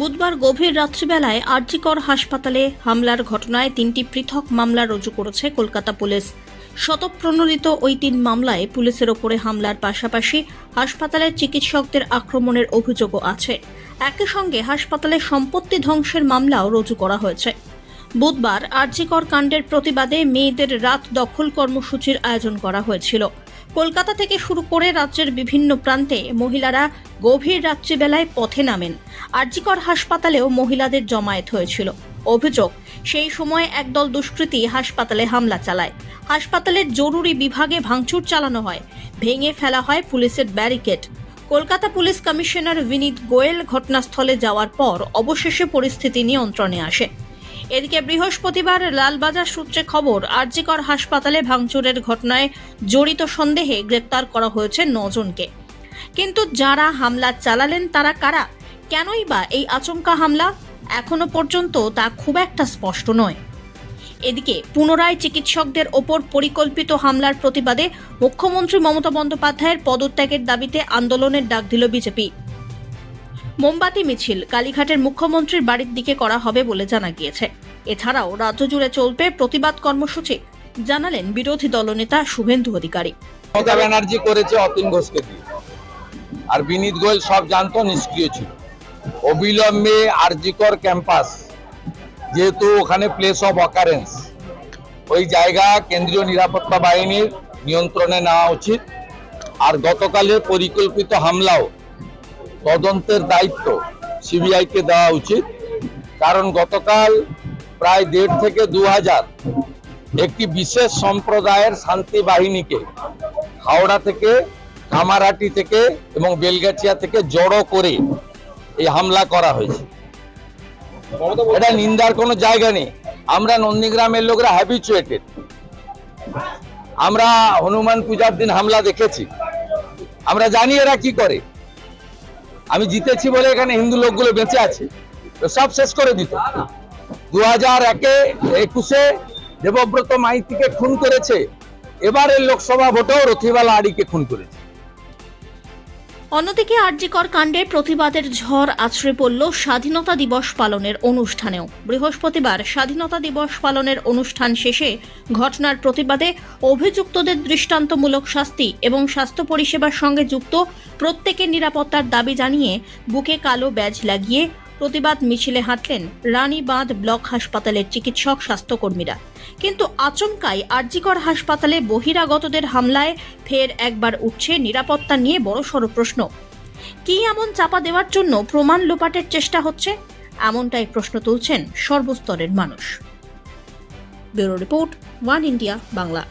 বুধবার গভীর রাত্রিবেলায় আরজিকর হাসপাতালে হামলার ঘটনায় তিনটি পৃথক মামলা রুজু করেছে কলকাতা পুলিশ। শতপ্রণোদিত ওই তিন মামলায় পুলিশের ওপরে হামলার পাশাপাশি হাসপাতালের চিকিৎসকদের আক্রমণের অভিযোগও আছে। একই সঙ্গে হাসপাতালে সম্পত্তি ধ্বংসের মামলাও রুজু করা হয়েছে। বুধবার আরজিকর কাণ্ডের প্রতিবাদে মেয়েদের রাত দখল কর্মসূচির আয়োজন করা হয়েছিল। কলকাতা থেকে শুরু করে রাজ্যের বিভিন্ন প্রান্তে মহিলারা গভীর রাত্রিবেলায় পথে নামেন। আরজিকর হাসপাতালেও মহিলাদের জমায়েত হয়েছিল। অভিযোগ, সেই সময় একদল দুষ্কৃতী হাসপাতালে হামলা চালায়। হাসপাতালের জরুরি বিভাগে ভাঙচুর চালানো হয়, ভেঙে ফেলা হয় পুলিশের barricade. Kolkata police commissioner Vineet Goyal ঘটনাস্থলে যাওয়ার পর অবশেষে পরিস্থিতি নিয়ন্ত্রণে আসে। এদিকে বৃহস্পতিবার লালবাজার সূত্রে খবর, আরজিকর হাসপাতালে ভাঙচুরের ঘটনায় জড়িত সন্দেহে গ্রেপ্তার করা হয়েছে নজনকে। কিন্তু যারা হামলা চালালেন তারা কারা? কেনই বা এই আচমকা হামলা? এখনও পর্যন্ত তা খুব একটা স্পষ্ট নয়। এদিকে পুনরায় চিকিৎসকদের ওপর পরিকল্পিত হামলার প্রতিবাদে মুখ্যমন্ত্রী মমতা বন্দ্যোপাধ্যায়ের পদত্যাগের দাবিতে আন্দোলনের ডাক দিল বিজেপি। মোমবাতি মিছিল কালীঘাটের মুখ্যমন্ত্রীর বাড়ির দিকে করা হবে বলে জানা গিয়েছে। এছাড়াও রাজ্য জুড়ে চলবে প্রতিবাদ কর্মসূচি, জানালেন বিরোধী দলনেতা শুভেন্দু অধিকারী। মমতা ব্যানার্জি করেছে অতীন ঘোষকে দিয়ে। আর বিনীত গোয়েল সব জানতো নিষ্ক্রিয় ছিল। অবিলম্বে আরজিকর ক্যাম্পাস, যেহেতু ওখানে প্লেস অফ অকারেন্স ওই জায়গা কেন্দ্রীয় নিরাপত্তা বাহিনীর নিয়ন্ত্রণে নেওয়া উচিত। আর গতকালের পরিকল্পিত হামলাও তদন্তের দায়িত্ব সিবিআইকে দেওয়া উচিত, কারণ গতকাল প্রায় দেড় থেকে দু হাজার একটি বিশেষ সম্প্রদায়ের শান্তি বাহিনীকে হাওড়া থেকে, কামারাটি থেকে এবং বেলগাছিয়া থেকে জড়ো করে এই হামলা করা হয়েছে। এটা নিন্দার কোনো জায়গা নেই। আমরা নন্দীগ্রামের লোকরা হ্যাবিচুয়েটেড আমরা হনুমান পূজার দিন হামলা দেখেছি। আমরা জানি এরা কি করে। আমি জিতেছি বলে এখানে হিন্দু লোকগুলো বেঁচে আছে। তো সব শেষ করে দিত। দু হাজার একে, একুশে দেবব্রত মাইতিকে খুন করেছে। এবারের লোকসভা ভোটেও রথিবালা আড়িকে খুন করেছে। অন্যদিকে আরজিকর কাণ্ডে প্রতিবাদের ঝড় আছড়ে পড়ল স্বাধীনতা দিবস পালনের অনুষ্ঠানেও। বৃহস্পতিবার স্বাধীনতা দিবস পালনের অনুষ্ঠান শেষে ঘটনার প্রতিবাদে অভিযুক্তদের দৃষ্টান্তমূলক শাস্তি এবং স্বাস্থ্য পরিষেবার সঙ্গে যুক্ত প্রত্যেকের নিরাপত্তার দাবি জানিয়ে বুকে কালো ব্যাজ লাগিয়ে প্রতিবাদ মিছিলে হাঁটলেন রানীবাঁধ ব্লক হাসপাতালের চিকিৎসক স্বাস্থ্যকর্মীরা। কিন্তু আচমকাই আরজিকর হাসপাতালে বহিরাগতদের হামলায় ফের একবার উঠছে নিরাপত্তা নিয়ে বড়সড় প্রশ্ন। কি এমন চাপা দেওয়ার জন্য প্রমাণ লোপাটের চেষ্টা হচ্ছে? এমনটাই প্রশ্ন তুলছেন সর্বস্তরের মানুষ। Bureau report, One India, Bangla.